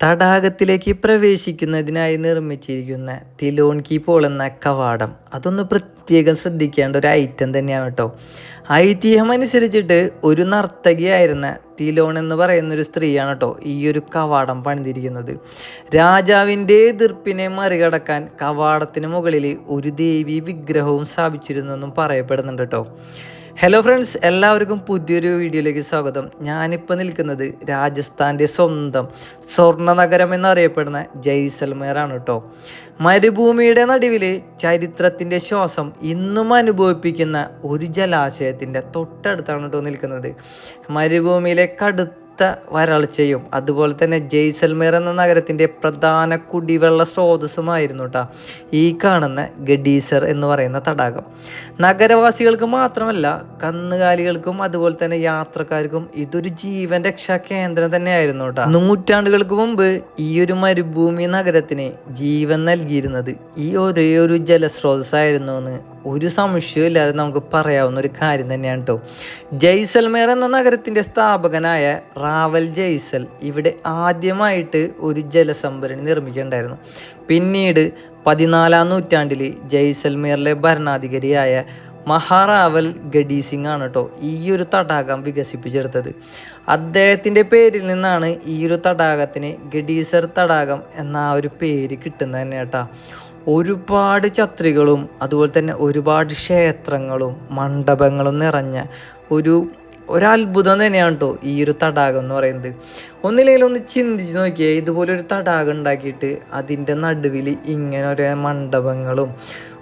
തടാകത്തിലേക്ക് പ്രവേശിക്കുന്നതിനായി നിർമ്മിച്ചിരിക്കുന്ന തിലോൺ കീ എന്ന കവാടം. അതൊന്ന് പ്രത്യേകം ശ്രദ്ധിക്കേണ്ട ഒരു ഐറ്റം തന്നെയാണ് കേട്ടോ ഐതിഹ്യം അനുസരിച്ചിട്ട് ഒരു നർത്തകിയായിരുന്ന തിലോൺ എന്ന് പറയുന്ന ഒരു സ്ത്രീയാണ് കേട്ടോ ഈ ഒരു കവാടം പണിതിരിക്കുന്നത്. രാജാവിന്റെ എതിർപ്പിനെ മറികടക്കാൻ കവാടത്തിന് മുകളിൽ ഒരു ദേവി വിഗ്രഹവും സ്ഥാപിച്ചിരുന്നു എന്നും പറയപ്പെടുന്നുണ്ട് കേട്ടോ ഹലോ ഫ്രണ്ട്സ് എല്ലാവർക്കും പുതിയൊരു വീഡിയോയിലേക്ക് സ്വാഗതം. ഞാനിപ്പോൾ നിൽക്കുന്നത് രാജസ്ഥാന്റെ സ്വന്തം സ്വർണ നഗരം എന്നറിയപ്പെടുന്ന ജയ്സൽമേറാണ് കേട്ടോ. മരുഭൂമിയുടെ നടുവിൽ ചരിത്രത്തിന്റെ ശ്വാസം ഇന്നും അനുഭവിപ്പിക്കുന്ന ഒരു ജലാശയത്തിന്റെ തൊട്ടടുത്താണ് കേട്ടോ നിൽക്കുന്നത്. മരുഭൂമിയിലെ കടുത്ത വരൾച്ചയും അതുപോലെ തന്നെ ജയ്സൽമേർ എന്ന നഗരത്തിന്റെ പ്രധാന കുടിവെള്ള സ്രോതസ്സുമായിരുന്നു കേട്ടോ ഈ കാണുന്ന ഗഡീസർ എന്ന് പറയുന്ന തടാകം. നഗരവാസികൾക്ക് മാത്രമല്ല കന്നുകാലികൾക്കും അതുപോലെ തന്നെ യാത്രക്കാർക്കും ഇതൊരു ജീവൻ രക്ഷാ കേന്ദ്രം തന്നെയായിരുന്നു കേട്ടോ നൂറ്റാണ്ടുകൾക്ക് മുമ്പ് ഈ ഒരു മരുഭൂമി നഗരത്തിന് ജീവൻ നൽകിയിരുന്നത് ഈ ഒരേ ഒരു ജലസ്രോതസ്സായിരുന്നു എന്ന് ഒരു സംശയമില്ലാതെ നമുക്ക് പറയാവുന്ന ഒരു കാര്യം തന്നെയാണ് കേട്ടോ ജയ്സൽമേർ എന്ന നഗരത്തിന്റെ സ്ഥാപകനായ റാവൽ ജയ്സൽ ഇവിടെ ആദ്യമായിട്ട് ഒരു ജലസംഭരണി നിർമ്മിക്കേണ്ടായിരുന്നു പിന്നീട് പതിനാലാം നൂറ്റാണ്ടിൽ ജയ്സൽമേറിലെ ഭരണാധികാരിയായ മഹാറാവൽ ഗഡി സിംഗ് ആണ് കേട്ടോ ഈ ഒരു തടാകം വികസിപ്പിച്ചെടുത്തത്. അദ്ദേഹത്തിന്റെ പേരിൽ നിന്നാണ് ഈ ഒരു തടാകത്തിന് ഗഡീസർ തടാകം എന്ന ആ ഒരു പേര് കിട്ടുന്നത് തന്നെ കേട്ടോ ഒരുപാട് ഛത്രികളും അതുപോലെ തന്നെ ഒരുപാട് ക്ഷേത്രങ്ങളും മണ്ഡപങ്ങളും നിറഞ്ഞ ഒരു ഒരത്ഭുതം തന്നെയാണ് കേട്ടോ ഈ ഒരു തടാകം എന്ന് പറയുന്നത്. ഒന്നില്ലെങ്കിലും ഒന്ന് ചിന്തിച്ച് നോക്കിയാൽ ഇതുപോലെ ഒരു തടാകം ഉണ്ടാക്കിയിട്ട് അതിന്റെ നടുവിൽ ഇങ്ങനെ ഓരോ മണ്ഡപങ്ങളും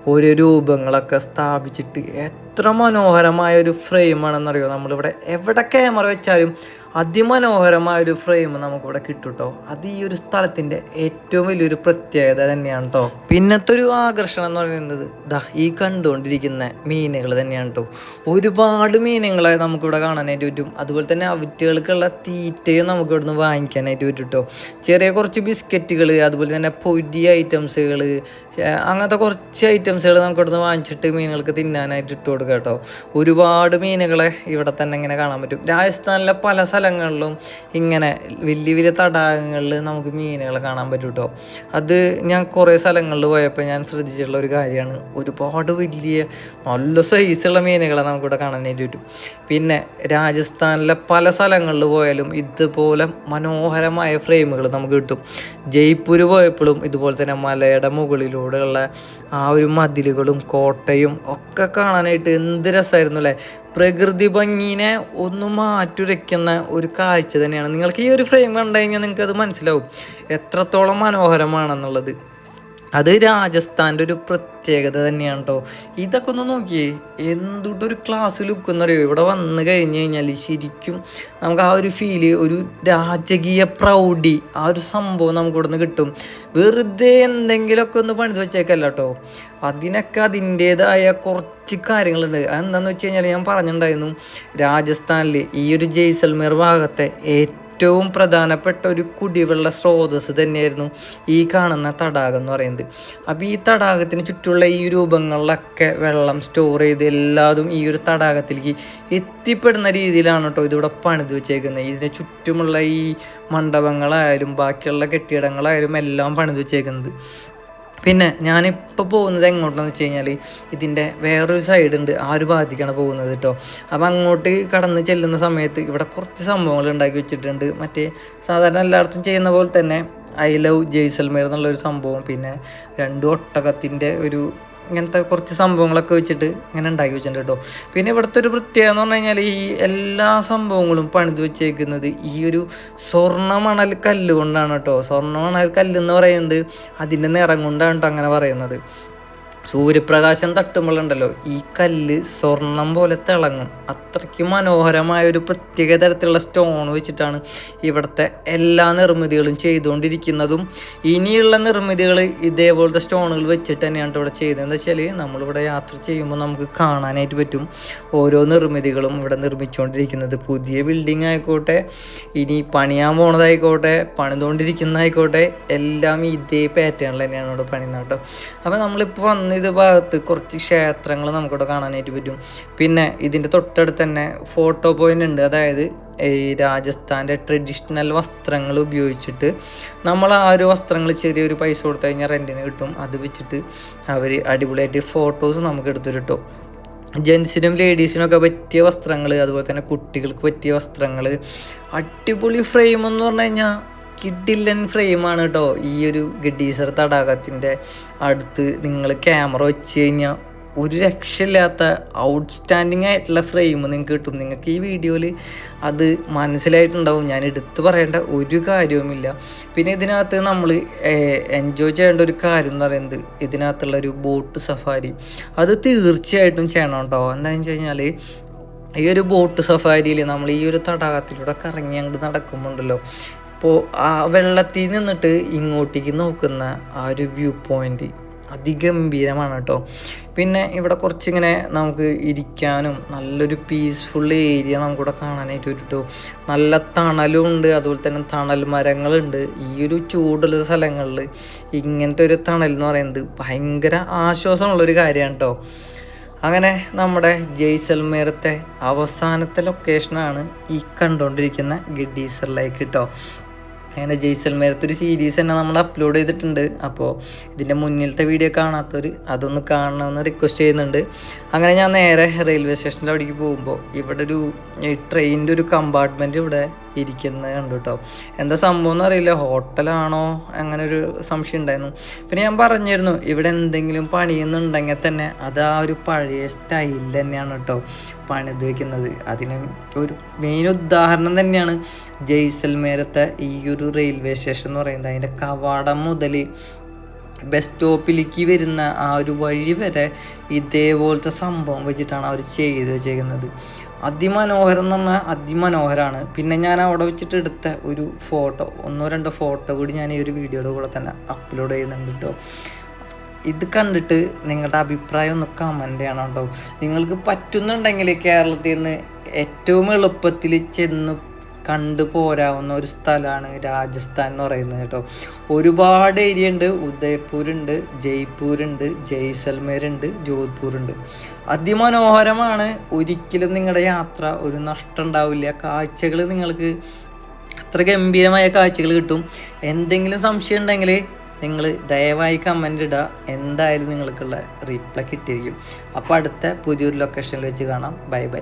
ഓരോ രൂപങ്ങളൊക്കെ സ്ഥാപിച്ചിട്ട് എത്ര മനോഹരമായ ഒരു ഫ്രെയിമാണെന്നറിയോ? നമ്മളിവിടെ എവിടെ ക്യാമറ വെച്ചാലും അതിമനോഹരമായ ഒരു ഫ്രെയിം നമുക്കിവിടെ കിട്ടും കേട്ടോ അത് ഈ ഒരു സ്ഥലത്തിന്റെ ഏറ്റവും വലിയൊരു പ്രത്യേകത തന്നെയാണ് കേട്ടോ പിന്നത്തെ ഒരു ആകർഷണം എന്ന് പറയുന്നത് ദാ ഈ കണ്ടുകൊണ്ടിരിക്കുന്ന മീനുകൾ തന്നെയാണ് കേട്ടോ ഒരുപാട് മീനുകളെ നമുക്കിവിടെ കാണാനായിട്ട് പറ്റും. അതുപോലെ തന്നെ അവറ്റുകൾക്കുള്ള തീറ്റയും നമുക്ക് ഇവിടുന്ന് വാങ്ങിക്കാനായിട്ട് പറ്റും കേട്ടോ ചെറിയ കുറച്ച് ബിസ്ക്കറ്റുകൾ അതുപോലെ തന്നെ പൊരി ഐറ്റംസുകൾ അങ്ങനത്തെ കുറച്ച് ഐറ്റംസുകൾ നമുക്ക് ഇവിടുന്ന് വാങ്ങിച്ചിട്ട് മീനുകൾക്ക് തിന്നാനായിട്ട് ഇട്ട് കൊടുക്കാം കേട്ടോ ഒരുപാട് മീനുകളെ ഇവിടെ തന്നെ ഇങ്ങനെ കാണാൻ പറ്റും. രാജസ്ഥാനിലെ പല സ്ഥലങ്ങളിലും ഇങ്ങനെ വലിയ വലിയ തടാകങ്ങളിൽ നമുക്ക് മീനുകളെ കാണാൻ പറ്റും കേട്ടോ അത് ഞാൻ കുറേ സ്ഥലങ്ങളിൽ പോയപ്പോൾ ഞാൻ ശ്രദ്ധിച്ചിട്ടുള്ള ഒരു കാര്യമാണ്. ഒരുപാട് വലിയ നല്ല സൈസുള്ള മീനുകളെ നമുക്കിവിടെ കാണാനായിട്ട് പറ്റും. പിന്നെ രാജസ്ഥാനിലെ പല സ്ഥലങ്ങളിൽ പോയാലും ഇതുപോലെ മനോഹരമായ ഫ്രെയിമുകൾ നമുക്ക് കിട്ടും. ജയ്പൂർ പോയപ്പോഴും ഇതുപോലെ തന്നെ മലയുടെ മുകളിലൂടെയുള്ള ആ ഒരു മതിലുകളും കോട്ടയും ഒക്കെ കാണാനായിട്ട് എന്ത് രസമായിരുന്നു അല്ലേ പ്രകൃതി ഭംഗിനെ ഒന്ന് മാറ്റുരയ്ക്കുന്ന ഒരു കാഴ്ച തന്നെയാണ്. നിങ്ങൾക്ക് ഈ ഒരു ഫ്രെയിം കണ്ടു കഴിഞ്ഞാൽ നിങ്ങൾക്ക് അത് മനസ്സിലാവും. എത്രത്തോളം മനോഹരമാണെന്നുള്ളത്. അത് രാജസ്ഥാന്റെ ഒരു പ്രത്യേകത തന്നെയാണ് കേട്ടോ ഇതൊക്കെ ഒന്ന് നോക്കിയേ. എന്തുട്ടൊരു ക്ലാസ് ലുക്ക് എന്നറിയോ? ഇവിടെ വന്ന് കഴിഞ്ഞ് കഴിഞ്ഞാൽ ശരിക്കും നമുക്ക് ആ ഒരു ഫീൽ ഒരു രാജകീയ പ്രൗഢി ആ ഒരു സംഭവം നമുക്ക് നിന്ന് കിട്ടും. വെറുതെ എന്തെങ്കിലുമൊക്കെ ഒന്ന് പണിത് വെച്ചേക്കല്ല കേട്ടോ അതിനൊക്കെ അതിന്റേതായ കുറച്ച് കാര്യങ്ങളുണ്ട്. അതെന്താണെന്ന് വെച്ച് കഴിഞ്ഞാൽ ഞാൻ പറഞ്ഞിട്ടുണ്ടായിരുന്നു രാജസ്ഥാനിൽ ഈ ഒരു ജയ്സൽമേർ ഭാഗത്തെ ഏറ്റവും പ്രധാനപ്പെട്ട ഒരു കുടിവെള്ള സ്രോതസ് തന്നെയായിരുന്നു ഈ കാണുന്ന തടാകം എന്ന് പറയുന്നത്. അപ്പോൾ ഈ തടാകത്തിന് ചുറ്റുള്ള ഈ രൂപങ്ങളിലൊക്കെ വെള്ളം സ്റ്റോർ ചെയ്ത് എല്ലാതും ഈ ഒരു തടാകത്തിലേക്ക് എത്തിപ്പെടുന്ന രീതിയിലാണ് കേട്ടോ ഇതിവിടെ പണിത് വെച്ചേക്കുന്നത് ഇതിന് ചുറ്റുമുള്ള ഈ മണ്ഡപങ്ങളായാലും ബാക്കിയുള്ള കെട്ടിടങ്ങളായാലും എല്ലാം പണിത് വെച്ചേക്കുന്നത്. പിന്നെ ഞാനിപ്പോൾ പോകുന്നത് എങ്ങോട്ടെന്ന് വെച്ച് കഴിഞ്ഞാൽ ഇതിന്റെ വേറൊരു സൈഡ് ഉണ്ട് ആ ഒരു ഭാഗത്തേക്കാണ് പോകുന്നത് കേട്ടോ അപ്പോൾ അങ്ങോട്ട് കടന്ന് ചെല്ലുന്ന സമയത്ത് ഇവിടെ കുറച്ച് സംഭവങ്ങൾ ഉണ്ടാക്കി വെച്ചിട്ടുണ്ട്. മറ്റേ സാധാരണ എല്ലായിടത്തും ചെയ്യുന്ന പോലെ തന്നെ ഐ ലവ് ജയ്സൽമേർ എന്നുള്ളൊരു സംഭവം പിന്നെ രണ്ട് ഒട്ടകത്തിന്റെ ഒരു ഇങ്ങനത്തെ കുറച്ച് സംഭവങ്ങളൊക്കെ വെച്ചിട്ട് ഇങ്ങനെ ഉണ്ടാക്കി വെച്ചിട്ടുണ്ട് കേട്ടോ. പിന്നെ ഇവിടുത്തെ ഒരു പ്രത്യേകത എന്ന് പറഞ്ഞു കഴിഞ്ഞാൽ ഈ എല്ലാ സംഭവങ്ങളും പണിത് വെച്ചേക്കുന്നത് ഈ ഒരു സ്വർണ മണൽ കല്ല് കൊണ്ടാണ് കേട്ടോ. സ്വർണ മണൽ കല്ല് എന്ന് പറയുന്നത് അതിന്റെ നിറം കൊണ്ടാണ് കേട്ടോ അങ്ങനെ പറയുന്നത്. സൂര്യപ്രകാശം തട്ടുമ്പോഴുണ്ടല്ലോ ഈ കല്ല് സ്വർണം പോലെ തിളങ്ങും. അത്രയ്ക്ക് മനോഹരമായ ഒരു പ്രത്യേക തരത്തിലുള്ള സ്റ്റോൺ വെച്ചിട്ടാണ് ഇവിടുത്തെ എല്ലാ നിർമ്മിതികളും ചെയ്തുകൊണ്ടിരിക്കുന്നതും. ഇനിയുള്ള നിർമ്മിതികൾ ഇതേപോലത്തെ സ്റ്റോണുകൾ വെച്ചിട്ട് തന്നെയാണ് ഇവിടെ ചെയ്തതെന്ന് വെച്ചാൽ നമ്മളിവിടെ യാത്ര ചെയ്യുമ്പോൾ നമുക്ക് കാണാനായിട്ട് പറ്റും ഓരോ നിർമ്മിതികളും ഇവിടെ നിർമ്മിച്ചുകൊണ്ടിരിക്കുന്നത്. പുതിയ ബിൽഡിംഗ് ആയിക്കോട്ടെ ഇനി പണിയാൻ പോണതായിക്കോട്ടെ പണിതുകൊണ്ടിരിക്കുന്നതായിക്കോട്ടെ എല്ലാം ഇതേ പാറ്റേണിൽ തന്നെയാണ് ഇവിടെ പണിയുന്നത് കേട്ടോ. അപ്പോൾ നമ്മളിപ്പോൾ വന്ന് ഇത് ഭാഗത്ത് കുറച്ച് ക്ഷേത്രങ്ങൾ നമുക്കിവിടെ കാണാനായിട്ട് പറ്റും. പിന്നെ ഇതിന്റെ തൊട്ടടുത്ത് തന്നെ ഫോട്ടോ പോയിന്റ് ഉണ്ട്. അതായത് ഈ രാജസ്ഥാന്റെ ട്രഡീഷണൽ വസ്ത്രങ്ങൾ ഉപയോഗിച്ചിട്ട് നമ്മൾ ആ ഒരു വസ്ത്രങ്ങൾ ചെറിയൊരു പൈസ കൊടുത്തു കഴിഞ്ഞാൽ റെന്റിന് കിട്ടും. അത് വെച്ചിട്ട് അവർ അടിപൊളിയായിട്ട് ഫോട്ടോസ് നമുക്ക് എടുത്തു കിട്ടും ജെൻസിനും ലേഡീസിനൊക്കെ പറ്റിയ വസ്ത്രങ്ങൾ അതുപോലെ തന്നെ കുട്ടികൾക്ക് പറ്റിയ വസ്ത്രങ്ങൾ അടിപൊളി ഫ്രെയിം എന്ന് പറഞ്ഞു കഴിഞ്ഞാൽ കിഡില്ലൻ ഫ്രെയിമാണ് കേട്ടോ ഈ ഒരു ഗഡീസർ തടാകത്തിന്റെ അടുത്ത് നിങ്ങൾ ക്യാമറ വെച്ച് കഴിഞ്ഞാൽ ഒരു രക്ഷയില്ലാത്ത ഔട്ട്സ്റ്റാൻഡിങ് ആയിട്ടുള്ള ഫ്രെയിം നിങ്ങൾക്ക് കിട്ടും. നിങ്ങൾക്ക് ഈ വീഡിയോയിൽ അത് മനസ്സിലായിട്ടുണ്ടാവും. ഞാൻ എടുത്തു പറയേണ്ട ഒരു കാര്യവുമില്ല. പിന്നെ ഇതിനകത്ത് നമ്മൾ എൻജോയ് ചെയ്യേണ്ട ഒരു കാര്യം എന്ന് പറയുന്നത് ഇതിനകത്തുള്ള ഒരു ബോട്ട് സഫാരി അത് തീർച്ചയായിട്ടും ചെയ്യണം കേട്ടോ എന്താണെന്ന് വെച്ച് കഴിഞ്ഞാൽ ഈ ഒരു ബോട്ട് സഫാരിയിൽ നമ്മൾ ഈ ഒരു തടാകത്തിലൂടെ കറങ്ങി അങ്ങോട്ട് നടക്കുമ്പോണ്ടല്ലോ ഇപ്പോൾ ആ വെള്ളത്തിൽ നിന്നിട്ട് ഇങ്ങോട്ടേക്ക് നോക്കുന്ന ആ ഒരു വ്യൂ പോയിന്റ് അതിഗംഭീരമാണ് കേട്ടോ. പിന്നെ ഇവിടെ കുറച്ചിങ്ങനെ നമുക്ക് ഇരിക്കാനും നല്ലൊരു പീസ്ഫുൾ ഏരിയ നമുക്കിവിടെ കാണാനായിട്ട് കേട്ടോ. നല്ല തണലും ഉണ്ട് അതുപോലെ തന്നെ തണൽ മരങ്ങളുണ്ട്. ഈ ഒരു ചൂടുള്ള സ്ഥലങ്ങളിൽ ഇങ്ങനത്തെ ഒരു തണൽ എന്ന് പറയുന്നത് ഭയങ്കര ആശ്വാസമുള്ളൊരു കാര്യമാണ് കേട്ടോ. അങ്ങനെ നമ്മുടെ ജയ്സൽമേറത്തെ അവസാനത്തെ ലൊക്കേഷനാണ് ഈ കണ്ടുകൊണ്ടിരിക്കുന്ന ഗഡീസറിലേക്ക് ലൈക്ക് കേട്ടോ. അങ്ങനെ ജയ്സൽമേരത്തെ ഒരു സീരീസ് തന്നെ നമ്മൾ അപ്ലോഡ് ചെയ്തിട്ടുണ്ട്. അപ്പോൾ ഇതിന്റെ മുന്നിലത്തെ വീഡിയോ കാണാത്തവർ അതൊന്ന് കാണണമെന്ന് റിക്വസ്റ്റ് ചെയ്യുന്നുണ്ട്. അങ്ങനെ ഞാൻ നേരെ റെയിൽവേ സ്റ്റേഷനിൽ അവിടേക്ക് പോകുമ്പോൾ ഇവിടെ ഒരു ട്രെയിനിന്റെ ഒരു കമ്പാർട്ട്മെന്റ് ഇവിടെ ഇരിക്കുന്നത് കണ്ടു കേട്ടോ എന്താ സംഭവം എന്ന് അറിയില്ല. ഹോട്ടലാണോ അങ്ങനെ ഒരു സംശയം ഉണ്ടായിരുന്നു. പിന്നെ ഞാൻ പറഞ്ഞിരുന്നു ഇവിടെ എന്തെങ്കിലും പണിയുന്നുണ്ടെങ്കിൽ തന്നെ അത് ആ ഒരു പഴയ സ്റ്റൈലിൽ തന്നെയാണ് കേട്ടോ പണിത് വയ്ക്കുന്നത് അതിന് ഒരു മെയിൻ ഉദാഹരണം തന്നെയാണ് ജയ്സൽമേരത്തെ ഈ ഒരു റെയിൽവേ സ്റ്റേഷൻ എന്ന് പറയുന്നത് അതിന്റെ കവാടം മുതൽ ബസ് സ്റ്റോപ്പിലേക്ക് വരുന്ന ആ ഒരു വഴി വരെ ഇതേപോലത്തെ സംഭവം വെച്ചിട്ടാണ് അവർ ചെയ്ത് വെച്ചേക്കുന്നത്. അതിമനോഹരം എന്ന് പറഞ്ഞാൽ അതിമനോഹരമാണ് പിന്നെ ഞാൻ അവിടെ വെച്ചിട്ട് എടുത്ത ഒരു ഫോട്ടോ ഒന്നോ രണ്ടോ ഫോട്ടോ കൂടി ഞാൻ ഈ ഒരു വീഡിയോയുടെ കൂടെ തന്നെ അപ്ലോഡ് ചെയ്യുന്നുണ്ട് കേട്ടോ ഇത് കണ്ടിട്ട് നിങ്ങളുടെ അഭിപ്രായം ഒന്ന് കമന്റ് ചെയ്യണം കേട്ടോ നിങ്ങൾക്ക് പറ്റുന്നുണ്ടെങ്കിൽ കേരളത്തിൽ നിന്ന് ഏറ്റവും എളുപ്പത്തിൽ ചെന്ന് കണ്ടു പോരാവുന്ന ഒരു സ്ഥലമാണ് രാജസ്ഥാൻ എന്ന് പറയുന്നത് കേട്ടോ. ഒരുപാട് ഏരിയ ഉണ്ട്. ഉദയ്പൂരുണ്ട് ജയ്പൂരുണ്ട് ജയ്സൽമേരുണ്ട് ജോധ്പൂരുണ്ട്. അതിമനോഹരമാണ് ഒരിക്കലും നിങ്ങളുടെ യാത്ര ഒരു നഷ്ടം ഉണ്ടാവില്ല. കാഴ്ചകൾ നിങ്ങൾക്ക് അത്ര ഗംഭീരമായ കാഴ്ചകൾ കിട്ടും. എന്തെങ്കിലും സംശയം ഉണ്ടെങ്കിൽ നിങ്ങൾ ദയവായി കമന്റ് ഇടുക. എന്തായാലും നിങ്ങൾക്കുള്ള റീപ്ലൈ കിട്ടിയിരിക്കും. അപ്പോൾ അടുത്ത പുതിയൊരു ലൊക്കേഷനിൽ വെച്ച് കാണാം. Bye bye